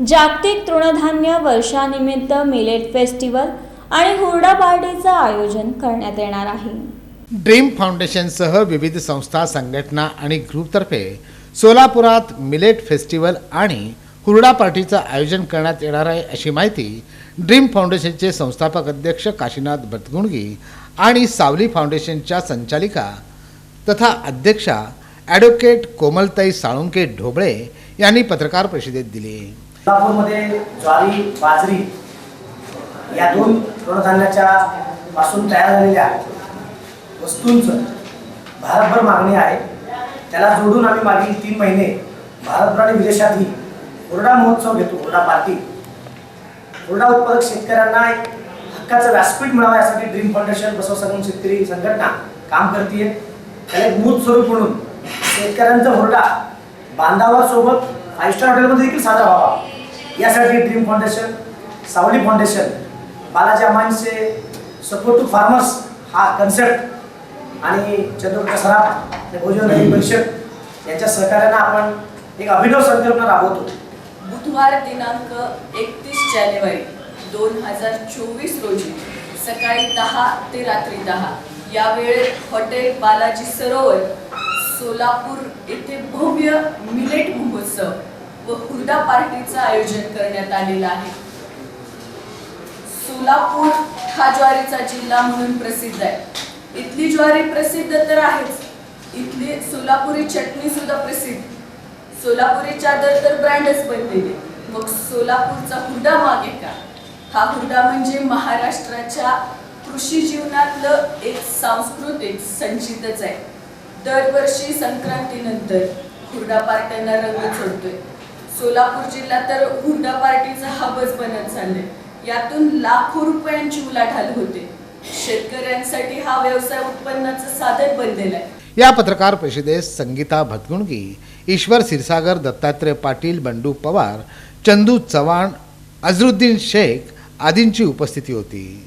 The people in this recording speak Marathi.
जागतिक तृणधान्य वर्षानिमित्त मिलेट फेस्टिवल आणि हुरडा पार्टीचं आयोजन करण्यात येणार आहे. ड्रीम फाउंडेशनसह विविध संस्था संघटना आणि ग्रुपतर्फे सोलापुरात मिलेट फेस्टिवल आणि हुरडा पार्टीचं आयोजन करण्यात येणार आहे अशी माहिती ड्रीम फाउंडेशनचे संस्थापक अध्यक्ष काशीनाथ भटगुणगी आणि सावली फाउंडेशनच्या संचालिका तथा अध्यक्षा ॲडव्होकेट कोमलताई साळुंके ढोबळे यांनी पत्रकार परिषदेत दिली. सोलापूरमध्ये ज्वारी बाजरी या दोन तृणधान्याच्या पासून तयार झालेल्या वस्तूंचं भारतभर मागणी आहे. त्याला जोडून आम्ही मागील तीन महिने भारतभर आणि विदेशातही हुरडा महोत्सव घेतो हुरडा पार्टी. हुरडा उत्पादक शेतकऱ्यांना एक हक्काचं व्यासपीठ मिळावं यासाठी ड्रीम फाउंडेशन बसव संगम शेतकरी संघटना काम करते त्याला एक मूळ स्वरूप म्हणून शेतकऱ्यांचा हुरडा बांधावासोबत फाईव्ह स्टार हॉटेलमध्ये देखील साजरा व्हावा. यासाठी Dream Foundation Savali Foundation Balaji अमांचे support to farmers हा कन्सेप्ट आणि चंद्रपूर सराफ भोजन नवीन परिषद यांच्या सहकार्यानं आपण एक अभिनव संकल्पना राबवतो. बुधवार दिनांक एकतीस जानेवारी दोन हजार चोवीस रोजी सकाळी दहा ते रात्री दहा. या वेळेत हॉटेल बालाजी सरोवर सोलापूर येथे भव्य मिलेट महोत्सव. व हुरडा पार्टीचं आयोजन करण्यात आलेलं आहे. सोलापूर हा ज्वारीचा जिल्हा म्हणून प्रसिद्ध आहे. इथली ज्वारी प्रसिद्ध तर आहेच. इथली सोलापुरी चटणी सुद्धा प्रसिद्ध. सोलापुरी चादर तर ब्रँडच बनलेली. मग सोलापूरचा हुरडा मागे का? हा हुरडा म्हणजे महाराष्ट्राच्या कृषी जीवनातलं एक सांस्कृतिक संचितच आहे. दरवर्षी संक्रांतीनंतर हुरडा पार्ट्यांना रंग चढतोय. सोलापूर जिल्हा तर हुंडा पार्टीचा हबच बनत चालले यातून लाखो रुपयांची उलाढाल होते. शेतकऱ्यांसाठी हा व्यवसाय उत्पन्नाचं साधन बनलेला आहे. या पत्रकार परिषदेत संगीता भतगुणगी ईश्वर क्षीरसागर दत्तात्रय पाटील बंडू पवार चंदू चव्हाण अझरुद्दीन शेख आदींची उपस्थिती होती.